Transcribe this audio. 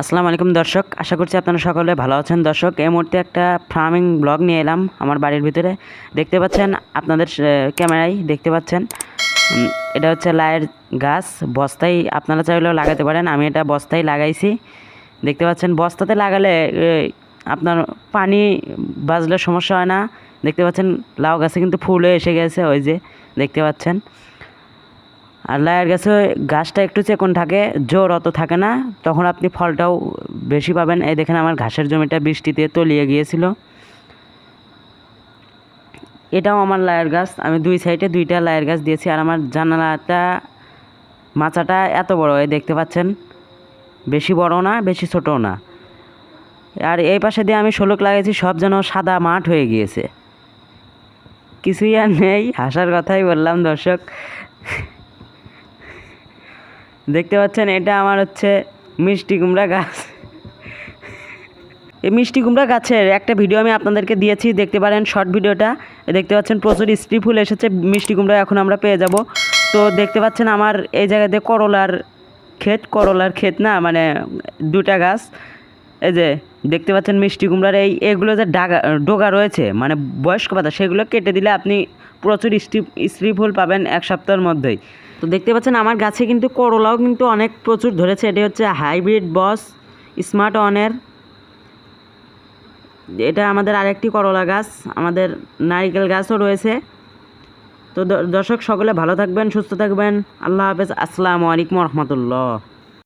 আসসালামু আলাইকুম দর্শক, আশা করছি আপনারা সকলে ভালো আছেন। দর্শক, এই মুহূর্তে একটা ফার্মিং ব্লগ নিয়ে এলাম আমার বাড়ির ভিতরে। দেখতে পাচ্ছেন আপনাদের ক্যামেরায় দেখতে পাচ্ছেন। এটা হচ্ছে লায়ের গাছ বস্তায় আপনারা চাইলেও লাগাতে পারেন। আমি এটা বস্তায় লাগাইছি। দেখতে পাচ্ছেন, বস্তাতে লাগালে আপনার পানি বাজলে সমস্যা হয় না। দেখতে পাচ্ছেন, লাউ গাছে কিন্তু ফুল এসে গেছে, ওই যে দেখতে পাচ্ছেন। আর লায়ের গাছে গাছটা একটু চেকন থাকে, জোর অত থাকে না। তখন আপনি ফলটাও বেশি পাবেন। এই দেখেন আমার ঘাসের জমিটা বৃষ্টিতে তলিয়ে গিয়েছিল। এটাও আমার লায়ের গাছ। আমি দুই সাইডে দুইটা লায়ের গাছ দিয়েছি আর আমার জানালাটা, মাচাটা এত বড়, এই দেখতে পাচ্ছেন? বেশি বড় না, বেশি ছোটও না। আর এই পাশে দিয়ে আমি শোলক লাগিয়েছি সব যেন সাদা মাঠ হয়ে গিয়েছে। কিছুই আর নেই হাসার কথাই বললাম দর্শক। দেখতে পাচ্ছেন, এটা আমার হচ্ছে মিষ্টি কুমড়া গাছ। এই মিষ্টি কুমড়া গাছের একটা ভিডিও আমি আপনাদেরকে দিয়েছি, দেখতে পারেন শর্ট ভিডিওটা দেখতে পাচ্ছেন, প্রচুর স্ত্রী ফুল এসেছে, মিষ্টি কুমড়া এখন আমরা পেয়ে যাব। তো দেখতে পাচ্ছেন, আমার এই জায়গাতে করলার ক্ষেত করলার ক্ষেত না মানে দুটা গাছ। এই যে দেখতে পাচ্ছেন, মিষ্টি কুমড়ার এই, এগুলো যে ডাগা, ডোগা রয়েছে মানে বয়স্ক পাতা, সেগুলো কেটে দিলে আপনি প্রচুর স্ত্রী স্ত্রী ফুল পাবেন এক সপ্তাহের মধ্যেই। তো দেখতে পাচ্ছেন আমার গাছে কিন্তু করলাও কিন্তু অনেক প্রচুর ধরেছে। এটি হচ্ছে হাইব্রিড বস স্মার্ট অনের। এটা আমাদের আরেকটি করলা গাছ, আমাদের নারিকেল গাছও রয়েছে। তো দর্শক সকলে ভালো থাকবেন, সুস্থ থাকবেন। আল্লাহ হাফেজ। আসসালামু আলাইকুম রহমতুল্লাহ।